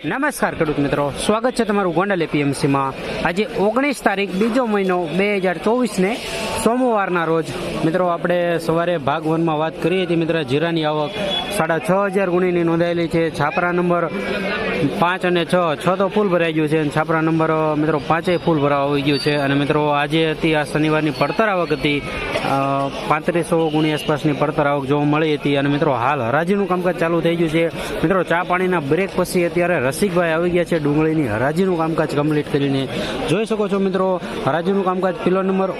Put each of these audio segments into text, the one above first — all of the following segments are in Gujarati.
નમસ્કાર ખેડૂત મિત્રો. સ્વાગત છે તમારું ગોંડલ એપીએમસીમાં આજે ઓગણીસ તારીખ, બીજો મહિનો બે હજાર ચોવીસને સોમવારના રોજ, મિત્રો આપણે સવારે ભાગ વનમાં વાત કરી હતી મિત્રો, જીરાની આવક સાડા છ હજાર ગુણીની નોંધાયેલી છે. છાપરા નંબર પાંચ અને છ છ તો ફૂલ ભરાઈ ગયું છે અને છાપરા નંબર, મિત્રો, પાંચેય ફૂલ ભરાવા આવી ગયું છે. અને મિત્રો, આજે હતી, આ શનિવારની પડતર આવક હતી. પાંત્રીસો ગુણી આસપાસની પડતર આવક જોવા મળી હતી. અને મિત્રો, હાલ હરાજીનું કામકાજ ચાલુ થઈ ગયું છે. મિત્રો, ચા પાણીના બ્રેક પછી અત્યારે રસિકભાઈ આવી ગયા છે ડુંગળીની હરાજીનું કામકાજ કમ્પ્લીટ કરીને. જોઈ શકો છો, મિત્રો, હરાજીનું કામકાજ કિલો નંબર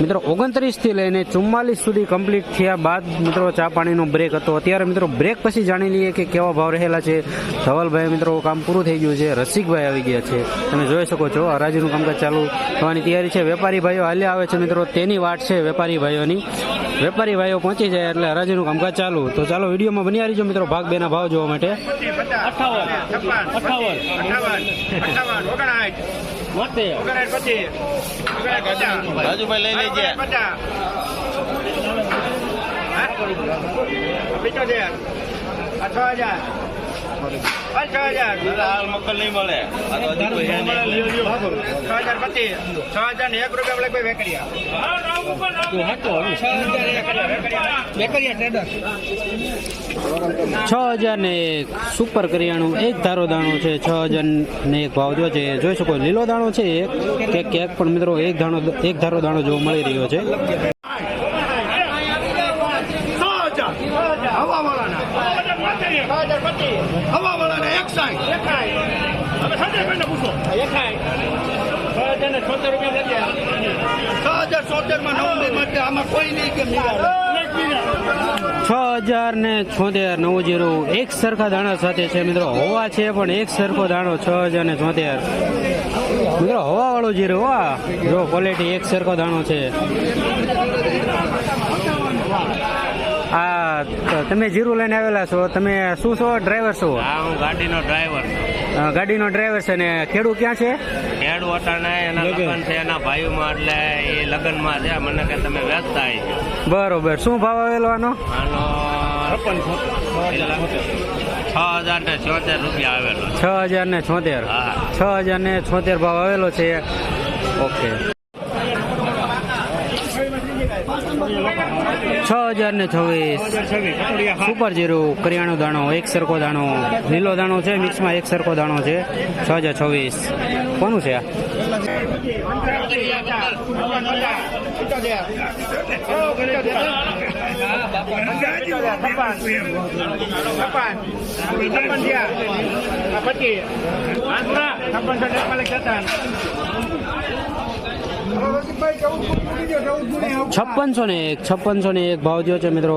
મિત્રો ઓગણત્રીસથી લઈને ચુમ્માલીસ સુધી કમ્પ્લીટ થયા બાદ મિત્રો ચા પાણીનો બ્રેક હતો. અત્યારે મિત્રો બ્રેક પછી જાણી લઈએ કે કેવા ભાવ રહેલા છે. ધવલભાઈ, મિત્રો, કામ પૂરું થઈ ગયું છે. રસિકભાઈ આવી ગયા છે. તમે જોઈ શકો છો, હરાજીનું કામકાજ ચાલુ થવાની તૈયારી છે. વેપારી ભાઈઓ હાલ્યા આવે છે મિત્રો. તેની વાટ છે વેપારી ભાઈઓની. વેપારી ભાઈઓ પહોંચી જાય એટલે હરાજીનું કામકાજ ચાલુ તો ચાલો વિડીયોમાં બની રહીજો મિત્રો ભાગ બેના ભાવ જોવા માટે રાજુભાઈ છ હજાર ને એક સુપર કરિયાણું, એક ધારો દાણો છે, છ હજાર ને એક ભાવ જો છે. જોઈ શકો લીલો દાણો છે એક, કે કેક પણ મિત્રો એક દાણો એક ધારો દાણો જોવા મળી રહ્યો છે. છ હજાર સોતેરમાં નવ માટે આમાં કોઈ નહીં કે છ હજાર ને છોતેર નવ જીરો. એક સરખા દાણા સાથે છે મિત્રો. હવા છે પણ એક સરખો દાણો છ હજાર ને છોતેર. મિત્રો હવા વાળો જીરો વાહ જો ક્વોલિટી એક સરખો દાણો છે આ તો તમે જીરું લઈને આવેલા છો. તમે શું છો? ડ્રાઈવર છો? હા હું ગાડીનો ડ્રાઈવર ગાડીનો ડ્રાઈવર છે ને ખેડૂત ક્યાં છે? ખેડ વટાણે એના લગ્ન. છે એના ભાઈઓમાં એટલે એ લગ્નમાં છે. મને કે તમે વેચતા આવી બરોબર. શું ભાવ આવેલો આનો? આનો છ હજાર ને છોતેર રૂપિયા આવેલો. છ હજાર ને છોતેર. હા. છ હજાર ને છોતેર ભાવ આવેલો છે. ઓકે. છ હજાર ને છવ્વીસ. સુપર જીરું, કરિયાણો દાણો, એક સરખો દાણો, લીલો દાણો છે, મિક્સમાં એક સરખો દાણો છે, છ હજાર છવ્વીસ. કોનું છે આ? છપ્પનસો ને એક છપ્પનસો ને એક ભાવ જો છે મિત્રો.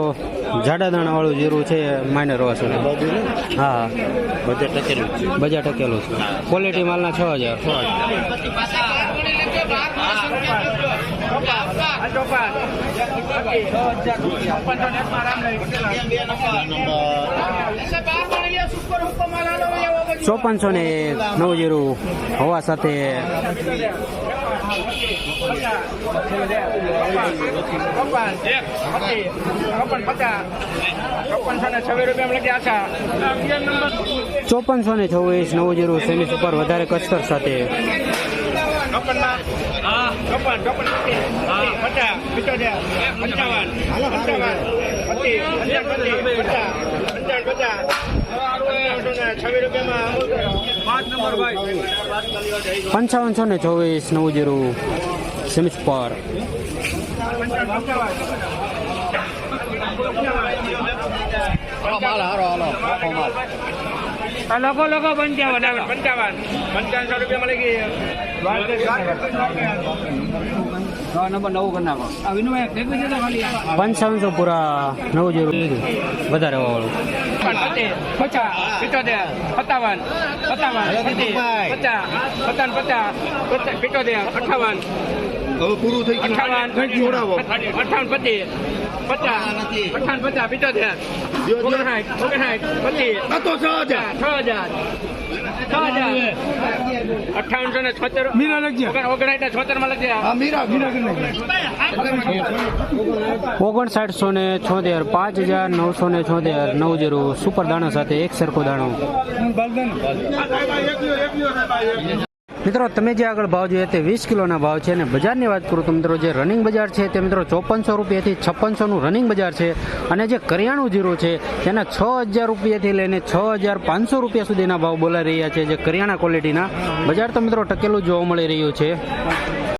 જાડા દાણા વાળું જીરું છે માઇનર વાસો હા. બજાર ટકેલું છે. બજાર ટકેલું છે. ક્વોલિટી માલના છ હજાર. ચોપનસો ને નવ જીરું હવા સાથે ચોપનસો ને છવ્વીસ નવ જીરો સેમી સુપર વધારે કસ્તર સાથે પચાસ પંચાવનસો ને ચોવીસ નવ જીરું સિમિત પર. લોકો લોકો પંચાવન આવે પંચાવન. પંચાવનસો રૂપિયા મળી ગઈ. પંચાવનસો પૂરા નવ જીરું લીધું વધારે વાળું. પચાસ પિત્તોતેર સત્તાવન સત્તાવન પચાસ પચાસ પચાસ પિત્તોતેર અઠાવન. હવે પૂરું થઈ અઠાવન અઠાવન પચીસ પચાસ અઠાવન પચાસ પિત્તોતેર ઓગણસાઠ ઓગણસાઠ પચીસ છ છ હજાર. છ હજાર. અઠાવનસો ને છોતેર મીરા લખજે. ઓગણસાઠ છોતેરમાં લખજે મીરા મીરા ઓગણસાઠસો ને છોતેર પાંચ હજાર નવસો ને છોતેર નવ જીરો સુપર દાણા સાથે એક સરખો દાણો મિત્રો, તમે જે આગળ ભાવ જોઈએ તે વીસ કિલોના ભાવ છે અને બજારની વાત કરું તો મિત્રો, જે રનિંગ બજાર છે તે મિત્રો ચોપનસો રૂપિયાથી છપ્પનસોનું રનિંગ બજાર છે અને જે કરિયાણું જીરું છે તેના છ હજાર રૂપિયાથી લઈને છ હજાર પાંચસો રૂપિયા સુધીના ભાવ બોલાઈ રહ્યા છે જે કરિયાણા ક્વોલિટીના બજાર તો મિત્રો ટકેલું જોવા મળી રહ્યું છે.